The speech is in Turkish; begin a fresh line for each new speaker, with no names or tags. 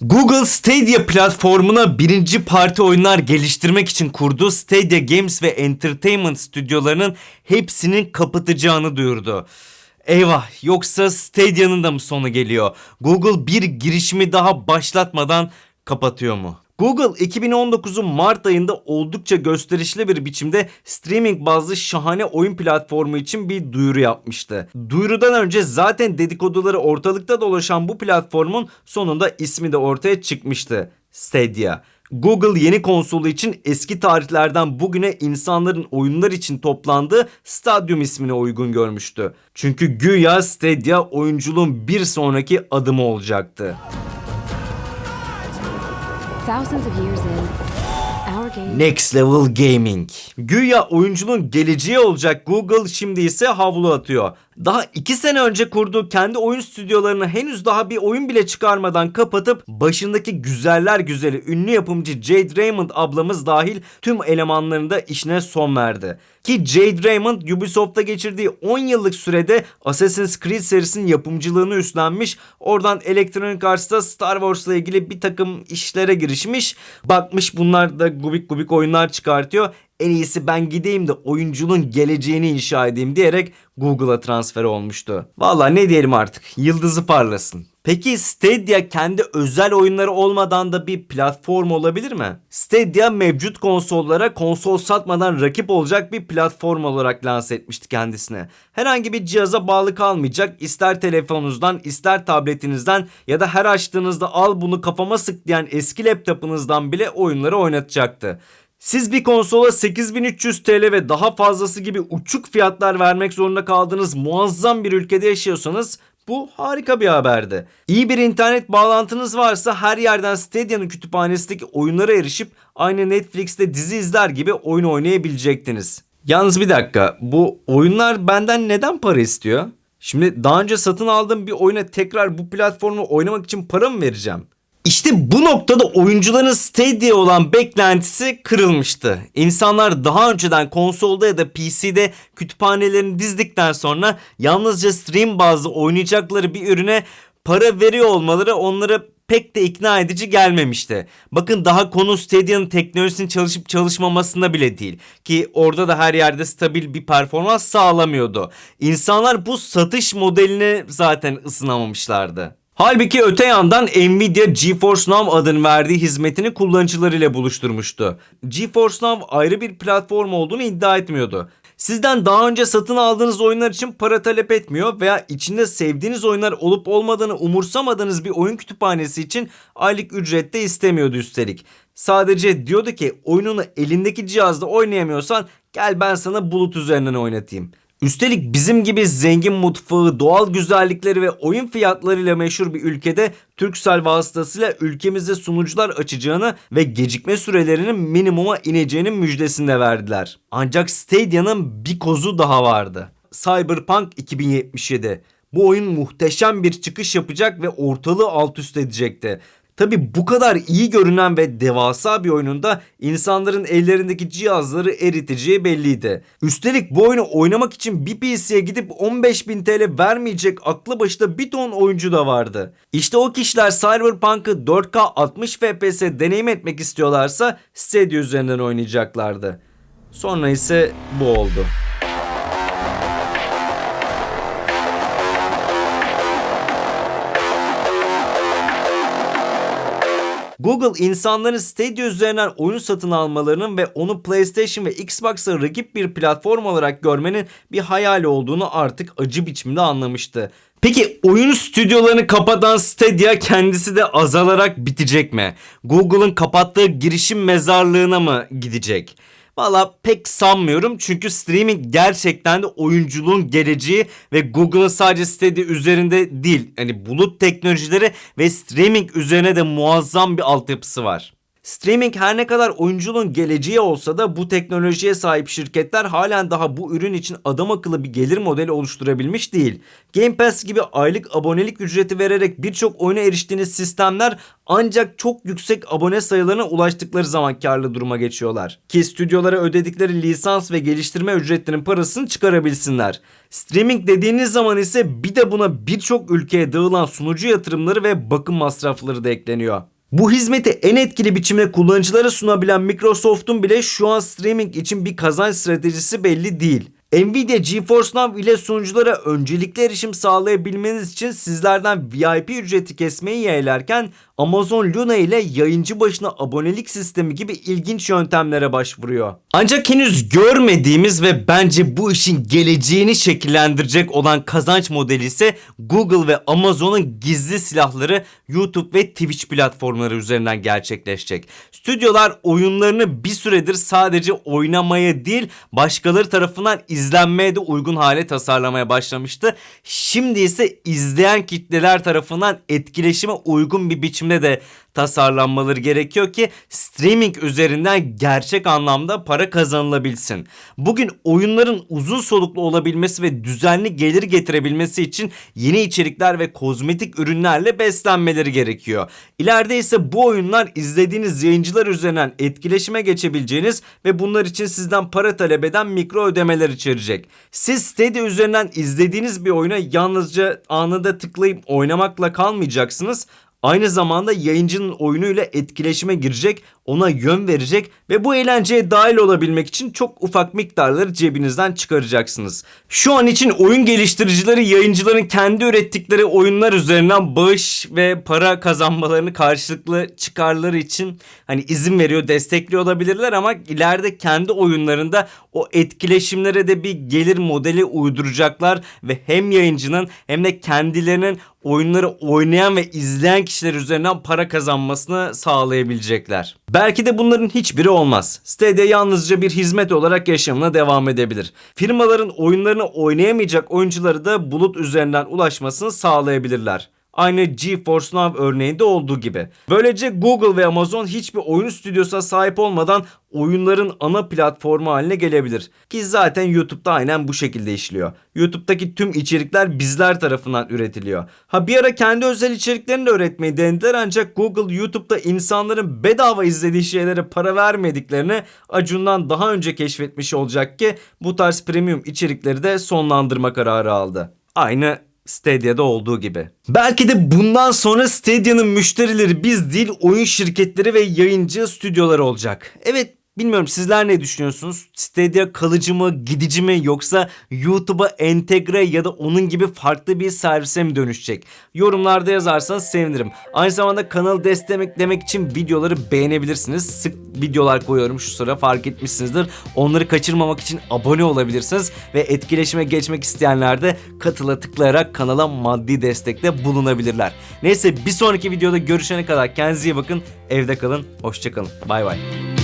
Google Stadia platformuna birinci parti oyunlar geliştirmek için kurduğu Stadia Games ve Entertainment stüdyolarının hepsinin kapatacağını duyurdu. Eyvah yoksa Stadia'nın da mı sonu geliyor? Google bir girişimi daha başlatmadan kapatıyor mu? Google 2019'un Mart ayında oldukça gösterişli bir biçimde streaming bazlı şahane oyun platformu için bir duyuru yapmıştı. Duyurudan önce zaten dedikoduları ortalıkta dolaşan bu platformun sonunda ismi de ortaya çıkmıştı. Stadia. Google yeni konsolu için eski tarihlerden bugüne insanların oyunlar için toplandığı Stadyum ismine uygun görmüştü. Çünkü güya Stadia oyunculuğun bir sonraki adımı olacaktı. Next Level Gaming. Güya oyunculuğun geleceği olacak Google şimdi ise havlu atıyor. Daha 2 sene önce kurduğu kendi oyun stüdyolarını henüz daha bir oyun bile çıkarmadan kapatıp başındaki güzeller güzeli ünlü yapımcı Jade Raymond ablamız dahil tüm elemanlarını da işine son verdi. Ki Jade Raymond Ubisoft'ta geçirdiği 10 yıllık sürede Assassin's Creed serisinin yapımcılığını üstlenmiş. Oradan Electronic Arts'ta Star Wars'la ilgili bir takım işlere girişmiş. Bakmış bunlar da gubik gubik oyunlar çıkartıyor. En iyisi ben gideyim de oyunculuğun geleceğini inşa edeyim diyerek Google'a transfer olmuştu. Valla ne diyelim artık yıldızı parlasın. Peki Stadia kendi özel oyunları olmadan da bir platform olabilir mi? Stadia mevcut konsollara konsol satmadan rakip olacak bir platform olarak lanse etmişti kendisine. Herhangi bir cihaza bağlı kalmayacak. İster telefonunuzdan, ister tabletinizden ya da her açtığınızda al bunu kafama sık diyen eski laptopunuzdan bile oyunları oynatacaktı. Siz bir konsola 8300 TL ve daha fazlası gibi uçuk fiyatlar vermek zorunda kaldığınız muazzam bir ülkede yaşıyorsanız bu harika bir haberdi. İyi bir internet bağlantınız varsa her yerden Stadia'nın kütüphanesindeki oyunlara erişip aynı Netflix'te dizi izler gibi oyun oynayabilecektiniz. Yalnız bir dakika bu oyunlar benden neden para istiyor? Şimdi daha önce satın aldığım bir oyuna tekrar bu platformu oynamak için para mı vereceğim? İşte bu noktada oyuncuların Stadia olan beklentisi kırılmıştı. İnsanlar daha önceden konsolda ya da PC'de kütüphanelerini dizdikten sonra yalnızca stream bazlı oynayacakları bir ürüne para veriyor olmaları onları pek de ikna edici gelmemişti. Bakın daha konu Stadia'nın teknolojisinin çalışıp çalışmamasında bile değil. Ki orada da her yerde stabil bir performans sağlamıyordu. İnsanlar bu satış modeline zaten ısınamamışlardı. Halbuki öte yandan Nvidia GeForce Now adını verdiği hizmetini kullanıcılarıyla buluşturmuştu. GeForce Now ayrı bir platform olduğunu iddia etmiyordu. Sizden daha önce satın aldığınız oyunlar için para talep etmiyor veya içinde sevdiğiniz oyunlar olup olmadığını umursamadığınız bir oyun kütüphanesi için aylık ücret de istemiyordu üstelik. Sadece diyordu ki oyununu elindeki cihazda oynayamıyorsan gel ben sana bulut üzerinden oynatayım. Üstelik bizim gibi zengin mutfağı, doğal güzellikleri ve oyun fiyatlarıyla meşhur bir ülkede Turkcell vasıtasıyla ülkemizde sunucular açacağını ve gecikme sürelerinin minimuma ineceğinin müjdesini de verdiler. Ancak Stadia'nın bir kozu daha vardı. Cyberpunk 2077. Bu oyun muhteşem bir çıkış yapacak ve ortalığı alt üst edecekti. Tabi bu kadar iyi görünen ve devasa bir oyununda insanların ellerindeki cihazları eriteceği belliydi. Üstelik bu oyunu oynamak için bir PC'ye gidip 15.000 TL vermeyecek aklı başında bir ton oyuncu da vardı. İşte o kişiler Cyberpunk'ı 4K 60 FPS deneyim etmek istiyorlarsa Stadia üzerinden oynayacaklardı. Sonra ise bu oldu. Google insanların Stadia üzerinden oyun satın almalarının ve onu PlayStation ve Xbox'a rakip bir platform olarak görmenin bir hayal olduğunu artık acı biçimde anlamıştı. Peki oyun stüdyolarını kapatan Stadia kendisi de azalarak bitecek mi? Google'ın kapattığı girişim mezarlığına mı gidecek? Valla pek sanmıyorum çünkü streaming gerçekten de oyunculuğun geleceği ve Google'ın sadece Stadia üzerinde değil hani bulut teknolojileri ve streaming üzerine de muazzam bir altyapısı var. Streaming her ne kadar oyunculuğun geleceği olsa da bu teknolojiye sahip şirketler halen daha bu ürün için adam akıllı bir gelir modeli oluşturabilmiş değil. Game Pass gibi aylık abonelik ücreti vererek birçok oyuna eriştiğiniz sistemler ancak çok yüksek abone sayılarına ulaştıkları zaman karlı duruma geçiyorlar. Ki stüdyolara ödedikleri lisans ve geliştirme ücretlerinin parasını çıkarabilsinler. Streaming dediğiniz zaman ise bir de buna birçok ülkeye dağılan sunucu yatırımları ve bakım masrafları da ekleniyor. Bu hizmeti en etkili biçimde kullanıcılara sunabilen Microsoft'un bile şu an streaming için bir kazanç stratejisi belli değil. Nvidia GeForce Now ile sunuculara öncelikli erişim sağlayabilmeniz için sizlerden VIP ücreti kesmeyi yeğlerken Amazon Luna ile yayıncı başına abonelik sistemi gibi ilginç yöntemlere başvuruyor. Ancak henüz görmediğimiz ve bence bu işin geleceğini şekillendirecek olan kazanç modeli ise Google ve Amazon'un gizli silahları YouTube ve Twitch platformları üzerinden gerçekleşecek. Stüdyolar oyunlarını bir süredir sadece oynamaya değil başkaları tarafından izlenmeye de uygun hale tasarlamaya başlamıştı. Şimdi ise izleyen kitleler tarafından etkileşime uygun bir biçimde de tasarlanmaları gerekiyor ki streaming üzerinden gerçek anlamda para kazanılabilsin. Bugün oyunların uzun soluklu olabilmesi ve düzenli gelir getirebilmesi için yeni içerikler ve kozmetik ürünlerle beslenmeleri gerekiyor. İleride ise bu oyunlar izlediğiniz yayıncılar üzerinden etkileşime geçebileceğiniz ve bunlar için sizden para talep eden mikro ödemeler içerecek. Siz Stadia üzerinden izlediğiniz bir oyuna yalnızca anında tıklayıp oynamakla kalmayacaksınız. Aynı zamanda yayıncının oyunuyla etkileşime girecek, ona yön verecek ve bu eğlenceye dahil olabilmek için çok ufak miktarları cebinizden çıkaracaksınız. Şu an için oyun geliştiricileri yayıncıların kendi ürettikleri oyunlar üzerinden bağış ve para kazanmalarını karşılıklı çıkarları için hani izin veriyor, destekliyor olabilirler ama ileride kendi oyunlarında o etkileşimlere de bir gelir modeli uyduracaklar ve hem yayıncının hem de kendilerinin oyunları oynayan ve izleyen kişiler üzerinden para kazanmasını sağlayabilecekler. Belki de bunların hiçbiri olmaz. Stadia yalnızca bir hizmet olarak yaşamına devam edebilir. Firmaların oyunlarını oynayamayacak oyuncuları da bulut üzerinden ulaşmasını sağlayabilirler. Aynı GeForce Now örneğinde olduğu gibi. Böylece Google ve Amazon hiçbir oyun stüdyosuna sahip olmadan oyunların ana platformu haline gelebilir. Ki zaten YouTube'da aynen bu şekilde işliyor. YouTube'daki tüm içerikler bizler tarafından üretiliyor. Ha bir ara kendi özel içeriklerini de üretmeyi denediler ancak Google YouTube'da insanların bedava izlediği şeylere para vermediklerini Acun'dan daha önce keşfetmiş olacak ki bu tarz premium içerikleri de sonlandırma kararı aldı. Aynı Stadia'da olduğu gibi. Belki de bundan sonra Stadia'nın müşterileri biz değil oyun şirketleri ve yayıncı stüdyoları olacak. Evet Bilmiyorum sizler ne düşünüyorsunuz? Stadia kalıcı mı, gidici mi yoksa YouTube'a entegre ya da onun gibi farklı bir servise mi dönüşecek? Yorumlarda yazarsanız sevinirim. Aynı zamanda kanalı desteklemek için videoları beğenebilirsiniz. Sık videolar koyuyorum şu sıra fark etmişsinizdir. Onları kaçırmamak için abone olabilirsiniz ve etkileşime geçmek isteyenler de katıla tıklayarak kanala maddi destekte bulunabilirler. Neyse bir sonraki videoda görüşene kadar kendinize iyi bakın. Evde kalın. Hoşçakalın. Bay bay.